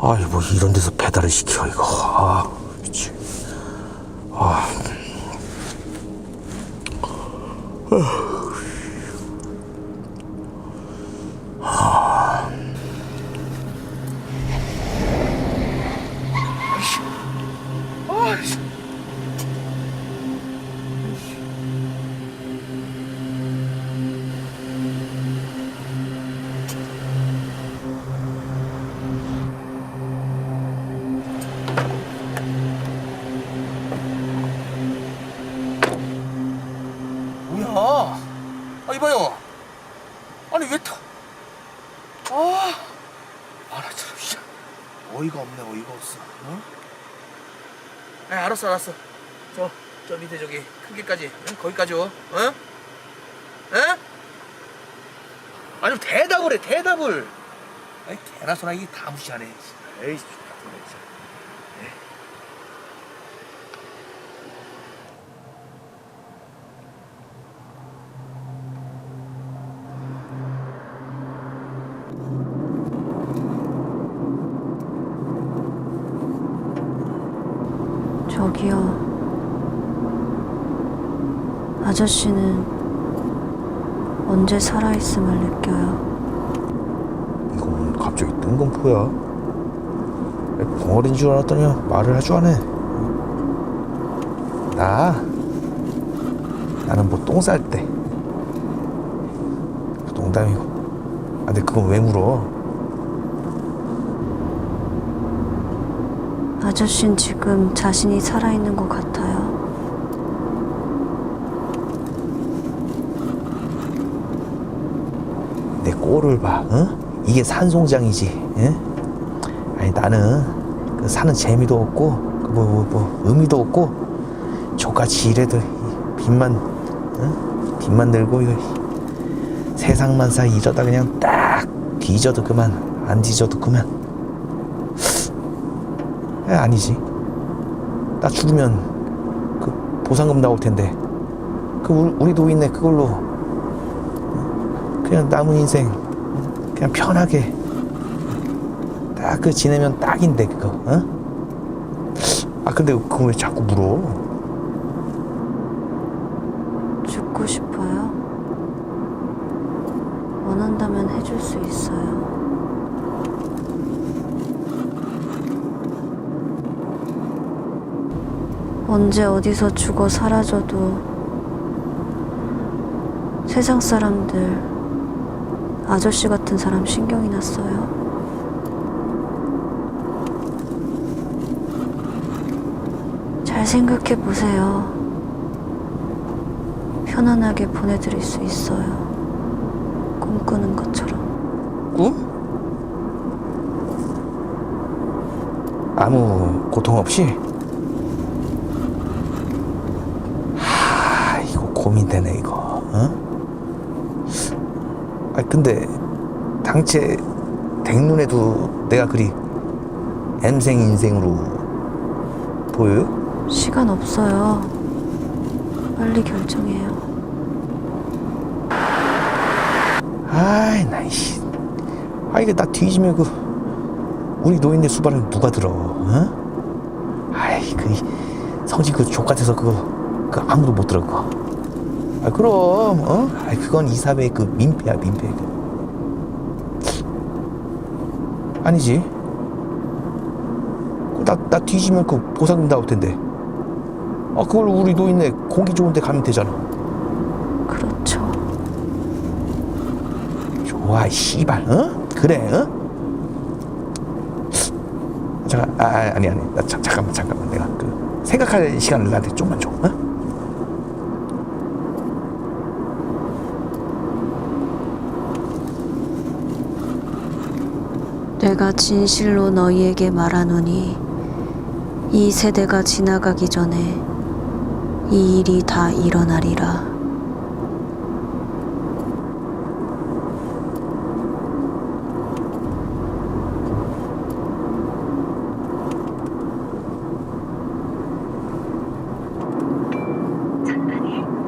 아이 뭐 이런 데서 배달을 시켜 이거. 아 아, 아나 참, 씨. 어이가 없네, 어이가 없어. 어? 아, 알았어, 알았어. 저, 저 밑에 저기 큰 길까지, 응? 거기까지 오, 어? 어? 아니 대답을 해, 대답을. 아이 개나 소나 이게 다 무시하네. 에이, 같은 거 진짜. 저기요. 아저씨는 언제 살아있음을 느껴요? 이건 갑자기 뜬금포야. 벙어리인 줄 알았더니 말을 아주 하네 나 나는 뭐 똥 쌀 때. 농담이고. 아 근데 그건 왜 물어 아저씨는 지금 자신이 살아있는 것 같아요. 내 꼴을 봐, 어? 이게 산송장이지, 예? 아니 나는 그 사는 재미도 없고 그 뭐, 뭐, 뭐 의미도 없고 저같이 일해도 이 빚만, 어? 빚만 들고 이거 세상만 사 이러다 그냥 딱 뒤져도 그만, 안 뒤져도 그만. 에, 아니지. 나 죽으면 그 보상금 나올 텐데 그 우리, 우리 노인네 그걸로 그냥 남은 인생 그냥 편하게 딱 그 지내면 딱인데 그거 어? 아 근데 그거 왜 자꾸 물어 죽고 싶어요? 원한다면 해줄 수 있어요. 언제 어디서 죽어 사라져도 세상 사람들 아저씨 같은 사람 신경이 났어요. 잘 생각해 보세요. 편안하게 보내드릴 수 있어요. 꿈꾸는 것처럼. 꿈? 아무 고통 없이 하 이거 고민되네 이거 어? 아 근데 당최 댕눈에도 내가 그리 M생 인생으로 보여요? 시간 없어요. 빨리 결정해요. 아이 나이씨 아 이게 나 뒤지면 그 우리 노인네 수발을 누가 들어 어? 아이 그 성질 그 족같아서 그거 그 아무도 못 들어 그거 아 그럼 어? 아이 그건 이사회의 그 민폐야 민폐 아니지 나, 나 뒤지면 그 보상금 나올 텐데 아 그걸 우리 노인네 공기 좋은 데 가면 되잖아 그렇죠. 좋아, 이 씨발, 어? 그래, 어? 잠깐, 아, 아, 아니, 아니, 나 자, 잠깐만, 잠깐만, 내가 그 생각할 시간을 나한테 좀만 줘, 어? 내가 진실로 너희에게 말하노니 이 세대가 지나가기 전에 이 일이 다 일어나리라.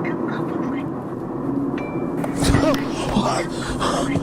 그 아,